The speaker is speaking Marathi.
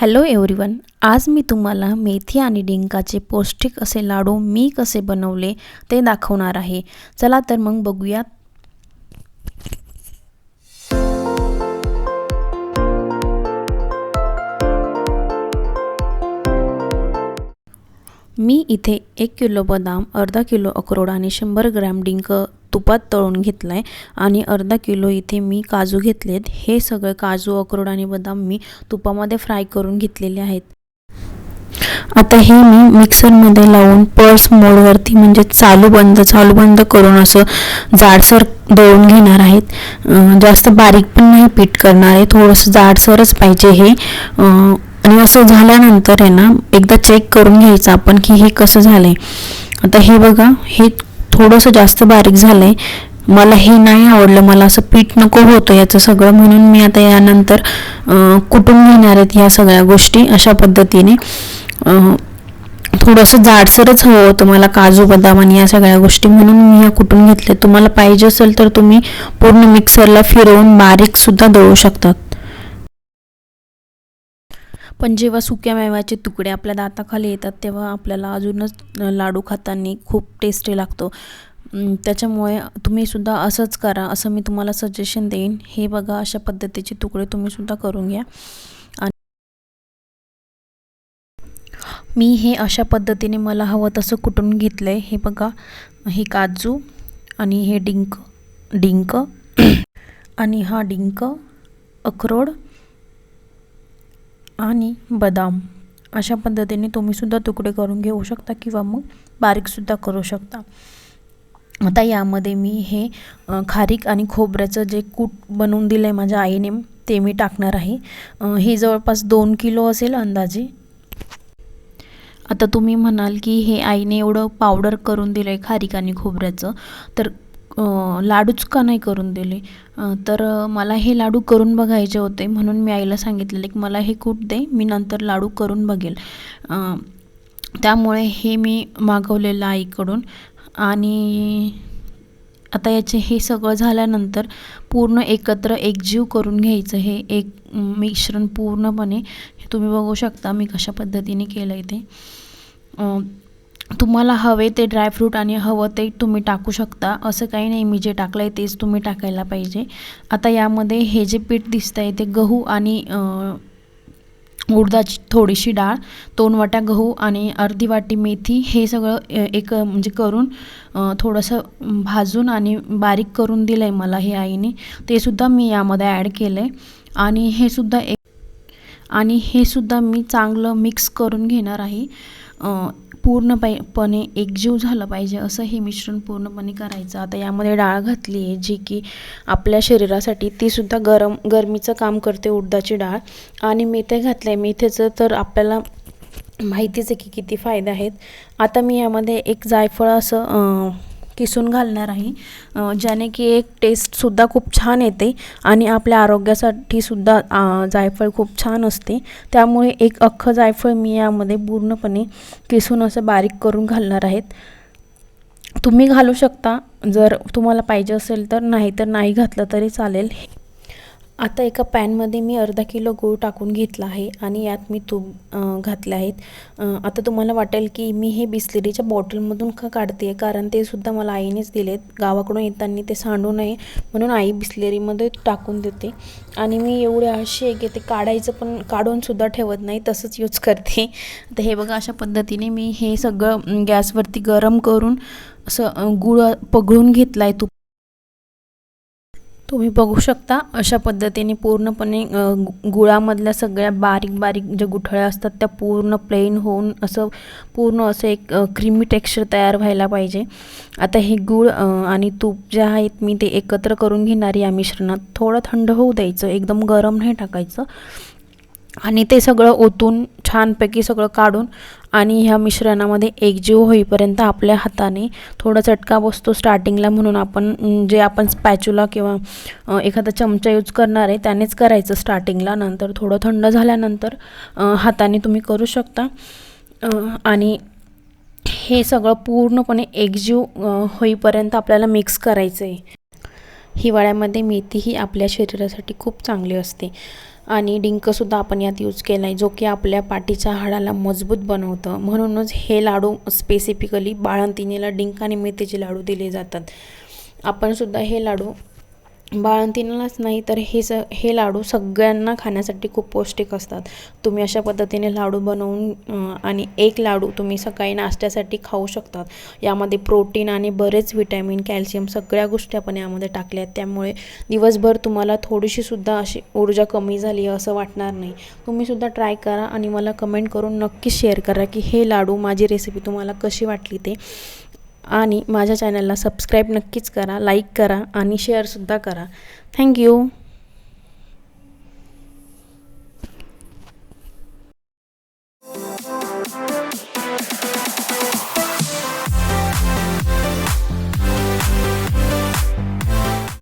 हॅलो एव्हरीवन आज मी तुम्हाला मेथी आणि डिंकाचे पौष्टिक असे लाडू मी कसे बनवले ते दाखवणार आहे. चला तर मग बघूयात. मी इथे एक किलो बदाम अर्धा किलो अक्रोड आणि शंभर ग्रॅम डिंक तुपात तळून घेतलं आहे आणि अर्धा किलो इथे मी काजू घेतलेत. हे सगळे काजू अक्रोड आणि बदाम मी तुपामध्ये फ्राय करून घेतलेले आहेत. आता हे मी मिक्सरमध्ये लावून पर्स मोडवरती म्हणजे चालू बंद चालू बंद करून असं जाडसर दळून घेणार आहेत. जास्त बारीक पण नाही पीठ करणार आहे. थोडंसं जाडसरच पाहिजे हे. आणि असं झाल्यानंतर आहे ना एकदा चेक करून घ्यायचं आपण की हे कसं झालं आहे आता हे बघा हे थोडंसं जास्त बारीक झालं आहे मला हे नाही आवडलं मला असं पीठ नको होतं याचं सगळं. म्हणून मी आता यानंतर कुटून घेणार आहेत ह्या सगळ्या गोष्टी अशा पद्धतीने. थोडंसं जाडसरच हवं होतं मला काजू बदाम आणि या सगळ्या गोष्टी. म्हणून मी ह्या कुटून घेतल्या तुम्हाला पाहिजे असेल तर तुम्ही पूर्ण मिक्सरला फिरवून बारीकसुद्धा दळू शकतात. पण जेव्हा सुक्या मेव्याचे तुकडे आपल्या दाताखाली येतात तेव्हा आपल्याला अजूनच लाडू खाताना खूप टेस्टी लागतो. त्याच्यामुळे तुम्हीसुद्धा असंच करा असं मी तुम्हाला सजेशन देईन. हे बघा अशा पद्धतीचे तुकडे तुम्हीसुद्धा करून घ्या. आणि मी हे अशा पद्धतीने मला हवं तसं कुटून घेतलं आहे हे बघा हे काजू आणि हे डिंक डिंक. आणि हा डिंक अक्रोड आणि बदाम. अशा पद्धतीने तुम्हीसुद्धा तुकडे करून घेऊ शकता किंवा मग बारीकसुद्धा करू शकता. आता यामध्ये मी हे खारीक आणि खोबऱ्याचं जे कूट बनवून दिलं आहे माझ्या आईने ते मी टाकणार आहे. हे जवळपास दोन किलो असेल अंदाजे. आता तुम्ही म्हणाल की हे आईने एवढं पावडर करून दिलं आहे खारीक आणि खोबऱ्याचं. तर लाडूच का नाही करून दिले. तर मला हे लाडू करून बघायचे होते म्हणून मी आईला सांगितलेले की मला हे कूट दे मी नंतर लाडू करून बघेल. त्यामुळे हे मी मागवलेलं आईकडून. आणि आता याचे हे सगळं झाल्यानंतर पूर्ण एकत्र एकजीव करून घ्यायचं. हे एक मिश्रण पूर्णपणे तुम्ही बघू शकता मी कशा पद्धतीने केलं आहे ते तुम्हाला हवे ते ड्रायफ्रूट आणि हवं ते तुम्ही टाकू शकता. असं काही नाही मी जे टाकलं आहे तेच तुम्ही टाकायला पाहिजे. आता यामध्ये हे जे पीठ दिसतं आहे ते गहू आणि उडदाची थोडीशी डाळ दोन वाट्या गहू आणि अर्धी वाटी मेथी हे सगळं एक म्हणजे करून थोडंसं भाजून आणि बारीक करून दिलं आहे मला हे आईने. ते सुद्धा मी यामध्ये ॲड केलं आहे आणि हे सुद्धा एक आणि हे सुद्धा मी चांगलं मिक्स करून घेणार आहे. पूर्णपणे एकजीव झालं पाहिजे असं हे मिश्रण पूर्णपणे करायचं. आता यामध्ये डाळ घातली आहे जी की आपल्या शरीरासाठी तीसुद्धा गरम गरमीचं काम करते उडदाची डाळ. आणि मेथे घातले मेथेचं तर आपल्याला माहितीच आहे की किती फायदे आहेत. आता मी यामध्ये एक जायफळ असं किसून घालणार आहे. ज्याने की एक टेस्टसुद्धा खूप छान येते आणि आपल्या आरोग्यासाठी सुद्धा जायफळ खूप छान असते. त्यामुळे एक अख्खं जायफळ मी यामध्ये पूर्णपणे किसून असं बारीक करून घालणार आहेत. तुम्ही घालू शकता. जर तुम्हाला पाहिजे असेल तर नाही तर नाही घातलं तरी चालेल. आता एका पॅनमध्ये मी अर्धा किलो गूळ टाकून घेतला आहे आणि यात मी तूप घातले आहेत. आता तुम्हाला वाटेल की मी हे बिस्लेरीच्या बॉटलमधून का काढते कारण ते सुद्धा मला आईनेच दिलेत. गावाकडून येताना ते सांडू नये म्हणून आई बिस्लेरीमध्ये टाकून देते. आणि मी एवढे असे आहे की ते काढायचं पण काढूनसुद्धा ठेवत नाही तसंच यूज करते. तर हे बघा अशा पद्धतीने मी हे सगळं गॅसवरती गरम करून असं गुळ पगळून घेतला आहे तूप. तुम्ही बघू शकता अशा पद्धतीने पूर्णपणे गुळामधल्या सगळ्या बारीक बारीक ज्या गुठळ्या असतात त्या पूर्ण प्लेन होऊन असं पूर्ण असं एक क्रीमी टेक्स्चर तयार व्हायला पाहिजे. आता हे गूळ आणि तूप जे आहेत मी ते एकत्र करून घेणार या मिश्रणात. थोडं थंड होऊ द्यायचं एकदम गरम नाही टाकायचं. आणि ते सगळं ओतून छानपैकी सगळं काढून आणि ह्या मिश्रणामध्ये एकजीव होईपर्यंत आपल्या हाताने थोडा चटका बसतो स्टार्टिंगला म्हणून आपण जे आपण स्पॅच्युला किंवा एखादा चमचा यूज करणार आहे त्यानेच करायचं स्टार्टिंगला. नंतर थोडं थंड झाल्यानंतर हाताने तुम्ही करू शकता. आणि हे सगळं पूर्णपणे एकजीव होईपर्यंत आपल्याला मिक्स करायचं आहे हिवाळ्यामध्ये मेथी ही आपल्या शरीरासाठी खूप चांगली असते. आणि डिंकसुद्धा आपण यात यूज केला आहे जो की आपल्या पाठीच्या हाडाला मजबूत बनवतं. म्हणूनच हे लाडू स्पेसिफिकली बाळंतिणीला डिंक आणि मेथीचे लाडू दिले जातात. आपणसुद्धा हे लाडू बाळंतिणीलाच नाही तर हे स हे लाडू सगळ्यांना खाण्यासाठी खूप पौष्टिक असतात. तुम्ही अशा पद्धतीने लाडू बनवून आणि एक लाडू तुम्ही सकाळी नाश्त्यासाठी खाऊ शकतात यामध्ये प्रोटीन आणि बरेच विटॅमिन कॅल्शियम सगळ्या गोष्टी आपण यामध्ये टाकल्या आहेत. त्यामुळे दिवसभर तुम्हाला थोडीशीसुद्धा अशी ऊर्जा कमी झाली आहे असं वाटणार नाही. तुम्हीसुद्धा ट्राय करा आणि मला कमेंट करून नक्की शेअर करा की हे लाडू माझी रेसिपी तुम्हाला कशी वाटली ते. आणि माझ्या चॅनलला सबस्क्राईब नक्कीच करा लाईक करा आणि शेअरसुद्धा करा. थँक्यू